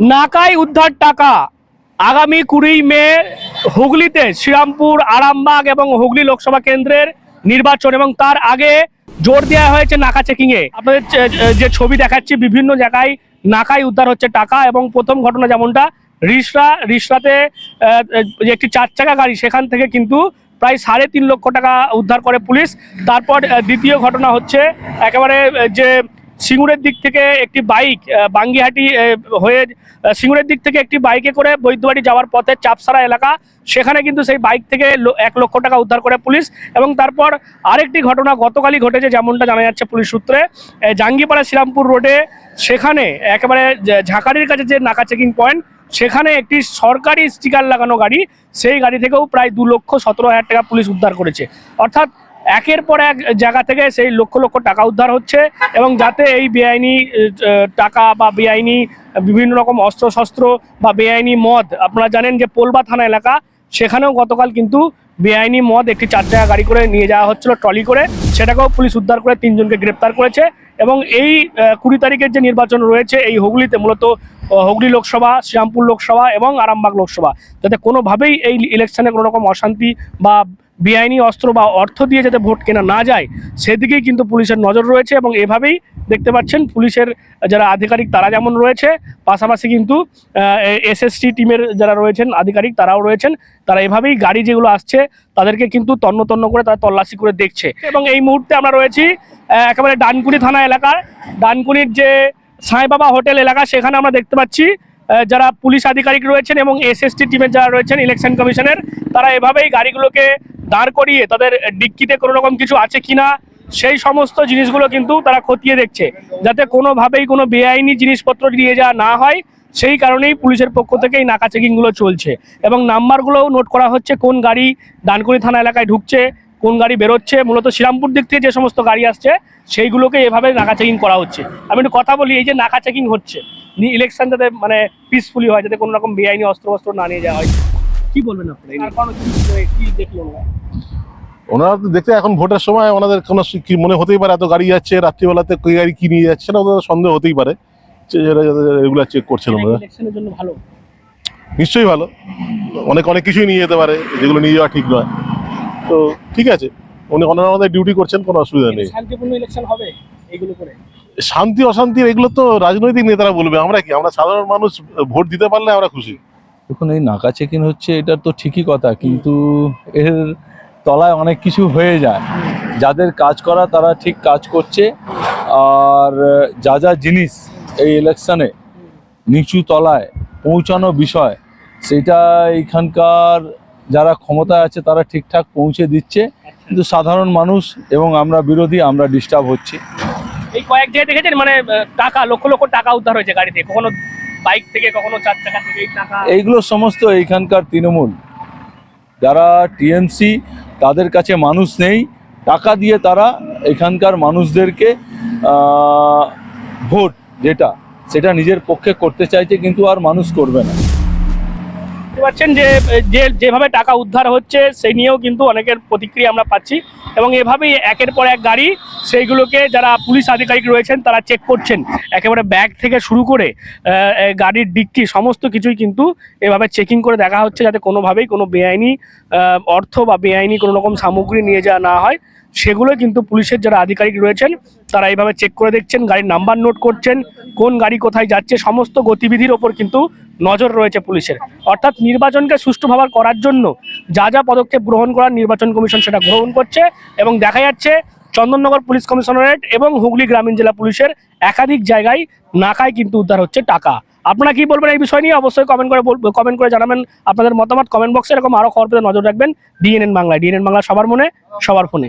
নাকাই উদ্ধার টাকা। আগামী কুড়ি মে হুগলিতে শ্রীরামপুর, আরামবাগ এবং হুগলি লোকসভা কেন্দ্রের নির্বাচন এবং তার আগে জোর দেওয়া হয়েছে নাকা চেকিং এ আপনাদের যে- ছবি দেখাচ্ছি, বিভিন্ন জায়গায় নাকাই উদ্ধার হচ্ছে টাকা এবং প্রথম ঘটনা যেমনটা, রিসরা, রিসরাতে একটি চার চাকা গাড়ি সেখান থেকে কিন্তু প্রায় সাড়ে তিন লক্ষ টাকা উদ্ধার করে পুলিশ। তারপর দ্বিতীয় ঘটনা হচ্ছে, একেবারে যে সিঙ্গুরের দিক থেকে একটি বাইক বাঙ্গিহাটি হয়ে সিঙ্গুরের দিক থেকে একটি বাইকে করে বৈদ্যবাড়ি যাওয়ার পথে চাপসারা এলাকা। সেখানে কিন্তু সেই বাইক থেকে এক লক্ষ টাকা উদ্ধার করে পুলিশ এবং তারপর আরেকটি ঘটনা গতকালই ঘটেছে যেমনটা জানা যাচ্ছে পুলিশ সূত্রে। জাঙ্গিপাড়া শ্রীরামপুর রোডে সেখানে একেবারে ঝাঁকারির কাছে যে নাকা চেকিং পয়েন্ট, সেখানে একটি সরকারি স্টিকার লাগানো গাড়ি, সেই গাড়ি থেকেও প্রায় দু লক্ষ সতেরো হাজার টাকা পুলিশ উদ্ধার করেছে। অর্থাৎ একের পর এক জায়গা থেকে সেই লক্ষ লক্ষ টাকা উদ্ধার হচ্ছে এবং যাতে এই বেআইনি টাকা বা বেআইনি বিভিন্ন রকম অস্ত্র শস্ত্র বা বেআইনি মদ, আপনারা জানেন যে পোলবা থানা এলাকা, সেখানেও গতকাল কিন্তু বেআইনি মদ একটি চার চাকা গাড়ি করে নিয়ে যাওয়া হচ্ছিল, ট্রলি করে। সেটাকেও পুলিশ উদ্ধার করে তিনজনকে গ্রেপ্তার করেছে এবং এই কুড়ি তারিখের যে নির্বাচন রয়েছে, এই হুগলিতে মূলত হুগলি লোকসভা, শ্রীরামপুর লোকসভা এবং আরামবাগ লোকসভা। যাতে কোনোভাবেই এই ইলেকশনে কোনো রকম অশান্তি বা বেআইনি অস্ত্র বা অর্থ দিয়ে যাতে ভোট কেনা না যায়, সেদিকেই কিন্তু পুলিশের নজর রয়েছে এবং এভাবেই দেখতে পাচ্ছেন পুলিশের যারা আধিকারিক তারা যেমন রয়েছে, পাশাপাশি কিন্তু এসএসটি টিমের যারা রয়েছেন, আধিকারিক তারাও রয়েছেন, তারা এভাবেই গাড়ি যেগুলো আসছে তাদেরকে কিন্তু তন্ন তন্ন করে তারা তল্লাশি করে দেখছে এবং এই মুহূর্তে আমরা রয়েছি একেবারে ডানকুনি থানা এলাকার ডানকুনির যে সাঁই বাবা হোটেল এলাকা, সেখানে আমরা দেখতে পাচ্ছি যারা পুলিশ আধিকারিক রয়েছেন এবং এসএসটি টিমের যারা রয়েছেন, ইলেকশন কমিশনের, তারা এভাবেই গাড়িগুলোকে দাঁড় করিয়ে তাদের ডিক্কিতে কোনো রকম কিছু আছে কিনা, সেই সমস্ত জিনিসগুলো কিন্তু তারা খতিয়ে দেখছে। যাতে কোনোভাবেই কোনো বেআইনি জিনিসপত্র নিয়ে যাওয়া না হয়, সেই কারণেই পুলিশের পক্ষ থেকে এই নাকা চেকিংগুলো চলছে। এবং নাম্বারগুলোও নোট করা হচ্ছে কোন গাড়ি ডানকুনি থানা এলাকায় ঢুকছে, কোন গাড়ি বেরোচ্ছে। মূলত শ্রীরামপুর দিক থেকে যে সমস্ত গাড়ি আসছে, সেইগুলোকে এভাবে নাকা চেকিং করা হচ্ছে। আমি একটু কথা বলি, এই যে নাকা চেকিং হচ্ছে ইলেকশন যাতে মানে পিসফুলি হয়, যাতে কোনো রকম বেআইনি অস্ত্র অস্ত্র না নিয়ে যাওয়া হয়। কি বলবেন আপনারা? কি- কি দেখলেন? ওনারা তো দেখতে এখন ভোটের সময় ওনাদের কোনো কি মনে হতেই পারে এত গাড়ি যাচ্ছে রাত্রিবেলাতে কই গাড়ি কি নিয়ে যাচ্ছে না ওদের সন্দেহ হতেই পারে। রেগুলার চেক করছেন ওনারা। ভালো? নিশ্চয়ই ভালো। অনেক অনেক কিছুই নিয়ে যেতে পারে যেগুলো নিয়ে যাওয়া ঠিক নয়। তো ঠিক আছে উনি ওনারা আমাদের ডিউটি করছেন কোনো অসুবিধা নেই। শান্তিপূর্ণ ইলেকশন হবে এইগুলো করে? শান্তি অশান্তি এগুলো তো রাজনৈতিক নেতারা বলবে আমরা কি? আমরা সাধারণ মানুষ ভোট দিতে পারলে আমরা খুশি। দেখুন, এই নাকা চেকিং হচ্ছে এটা তো ঠিকই কথা, কিন্তু এর তলায় অনেক কিছু হয়ে যায়। যাদের কাজ করা, তারা ঠিক কাজ করছে, আর যা যা জিনিস এই ইলেকশনে নিচু তলায় পৌঁছানো বিষয়, সেটা এইখানকার যারা ক্ষমতায় আছে, তারা ঠিকঠাক পৌঁছে দিচ্ছে। কিন্তু সাধারণ মানুষ এবং আমরা বিরোধী, আমরা ডিস্টার্ব হচ্ছি। এই কয়েক জায়গায় দেখেছেন? মানে টাকা, লক্ষ লক্ষ টাকা উদ্ধার হয়েছে গাড়িতে, কখনো বাইক থেকে কখনো চার চাকা থেকে টাকা? এইগুলো সমস্ত এইখানকার তৃণমূল। যারা টিএমসি, তাদের কাছে মানুষ নেই। টাকা দিয়ে তারা এখানকার মানুষদেরকে ভোট, যেটা, সেটা নিজের পক্ষে করতে চাইছে, কিন্তু আর মানুষ করবে না। বুঝতে পাচ্ছেন যে যে, যেভাবে টাকা উদ্ধার হচ্ছে, সেই নিয়েও কিন্তু অনেকের প্রতিক্রিয়া আমরা পাচ্ছি। এবং এভাবেই একের পর এক গাড়ি, সেইগুলোকে যারা পুলিশ আধিকারিক রয়েছেন, তারা চেক করছেন। একেবারে ব্যাগ থেকে শুরু করে গাড়ির ডিক্কি, সমস্ত কিছুই কিন্তু এভাবে চেকিং করে দেখা হচ্ছে, যাতে কোনোভাবেই কোনো বেআইনি অর্থ বা বেআইনি কোনো রকম সামগ্রী নিয়ে যাওয়া না হয়। সেগুলো কিন্তু পুলিশের যারা আধিকারিক রয়েছেন তারা এইভাবে চেক করে দেখছেন, গাড়ির নাম্বার নোট করছেন, কোন গাড়ি কোথায় যাচ্ছে, সমস্ত গতিবিধির ওপর কিন্তু নজর রয়েছে পুলিশের। অর্থাৎ নির্বাচনকে সুষ্ঠুভাবে করার জন্য যা যা পদক্ষেপ গ্রহণ করার নির্বাচন কমিশন সেটা গ্রহণ করছে এবং দেখা যাচ্ছে চন্দননগর পুলিশ কমিশনারেট এবং হুগলি গ্রামীণ জেলা পুলিশের একাধিক জায়গায় নাকায় কিন্তু উদ্ধার হচ্ছে টাকা। আপনারা কি বলবেন এই বিষয় নিয়ে? অবশ্যই কমেন্ট করে কমেন্ট করে জানাবেন। আপনাদের মতামত কমেন্ট বক্সে এরকম আরও খবর পেতে নজর রাখবেন। ডিএনএন বাংলায়। ডিএনএন বাংলা সবার মনে, সবার ফোনে।